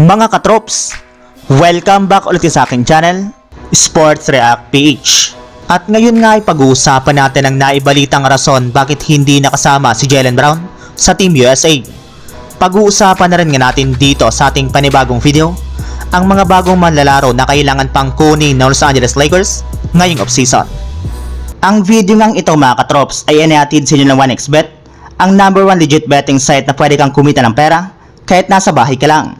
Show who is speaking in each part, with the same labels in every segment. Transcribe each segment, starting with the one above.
Speaker 1: Mga katrops, welcome back ulit sa aking channel, Sports React PH. At ngayon nga ay pag-uusapan natin ang naibalitang rason bakit hindi nakasama si Jalen Brown sa Team USA. Pag-uusapan na rin nga natin dito sa ating panibagong video, ang mga bagong manlalaro na kailangan pang kunin ng Los Angeles Lakers ngayong offseason. Ang video ngang ito mga katrops ay inihatid sa inyo ng 1xBet, ang number one legit betting site na pwede kang kumita ng pera kahit nasa bahay ka lang.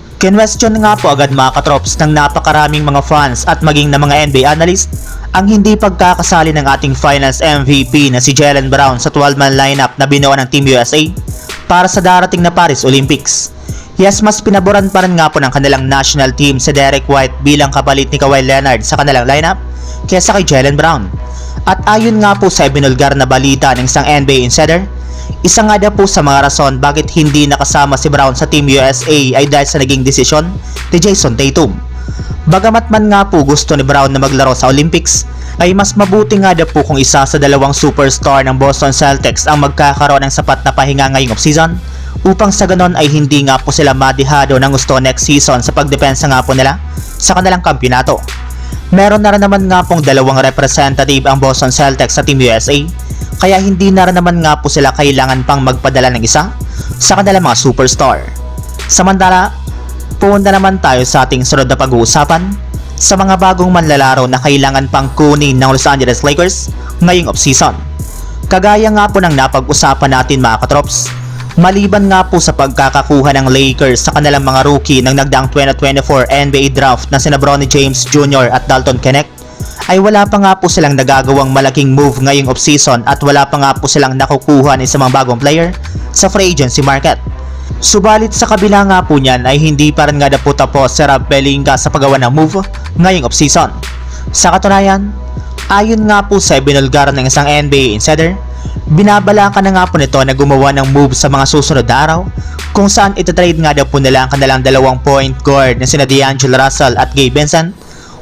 Speaker 1: Kinwestiyon nga po agad mga katrops ng napakaraming mga fans at maging na mga NBA analyst ang hindi pagkakasali ng ating finals MVP na si Jalen Brown sa 12-man lineup na binuo ng Team USA para sa darating na Paris Olympics. Yes, mas pinaboran pa rin nga po ng kanilang national team si Derek White bilang kapalit ni Kawhi Leonard sa kanilang lineup kesa kay Jalen Brown. At ayon nga po sa ibinulgar na balita ng isang NBA insider, isa nga daw po sa mga rason bakit hindi nakasama si Brown sa Team USA ay dahil sa naging desisyon ni Jason Tatum. Bagamat man nga po gusto ni Brown na maglaro sa Olympics, ay mas mabuti nga daw po kung isa sa dalawang superstar ng Boston Celtics ang magkakaroon ng sapat na pahinga ngayong offseason upang sa ganon ay hindi nga po sila madihado ng gusto next season sa pagdepensa nga po nila sa kanilang kampyonato. Meron na rin naman nga pong dalawang representative ang Boston Celtics sa Team USA, kaya hindi na naman nga po sila kailangan pang magpadala ng isa sa kanilang mga superstar. Samantala, punta naman tayo sa ating sunod na pag-uusapan sa mga bagong manlalaro na kailangan pang kunin ng Los Angeles Lakers ngayong offseason. Kagaya nga po ng napag-usapan natin mga katrops, maliban nga po sa pagkakakuha ng Lakers sa kanilang mga rookie ng nagdaang 2024 NBA draft na sina Bronny James Jr. at Dalton Knecht, ay wala pa nga po silang nagagawang malaking move ngayong offseason at wala pa nga po silang nakukuha ng isang mga bagong player sa free agency market. Subalit sa kabila nga po niyan ay hindi pa rin nga na po tapos si Rob Pelinka sa paggawa ng move ngayong offseason. Sa katunayan, ayon nga po sa binulgar ng isang NBA insider, binabalaka na nga po nito na gumawa ng move sa mga susunod na araw kung saan itatrade nga daw po nila ang kanilang dalawang point guard na sina D'Angelo Russell at Gabe Vincent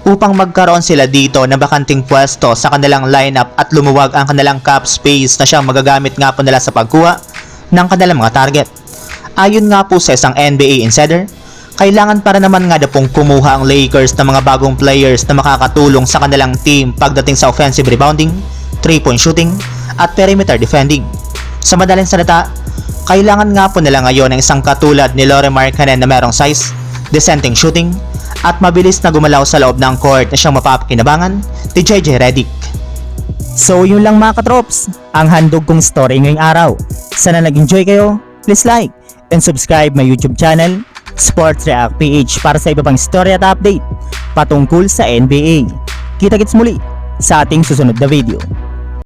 Speaker 1: upang magkaroon sila dito ng bakanting pwesto sa kanilang lineup at lumuwag ang kanilang cap space na siyang magagamit nga po nila sa pagkuha ng kanilang mga target. Ayon nga po sa isang NBA insider, kailangan para naman nga na pong kumuha ang Lakers ng mga bagong players na makakatulong sa kanilang team pagdating sa offensive rebounding, 3-point shooting, at perimeter defending. Sa madaling salita, kailangan nga po nila ngayon ng isang katulad ni Laure Markkanen na merong size, dissenting shooting, at mabilis na gumalaw sa loob ng court na siyang mapapakinabangan ni JJ Redick. So yun lang mga katrops, ang handog kong story ngayong araw. Sana nag-enjoy kayo, please like and subscribe my YouTube channel, Sports React PH para sa iba pang story at update patungkol sa NBA. Kita-kits muli sa ating susunod na video.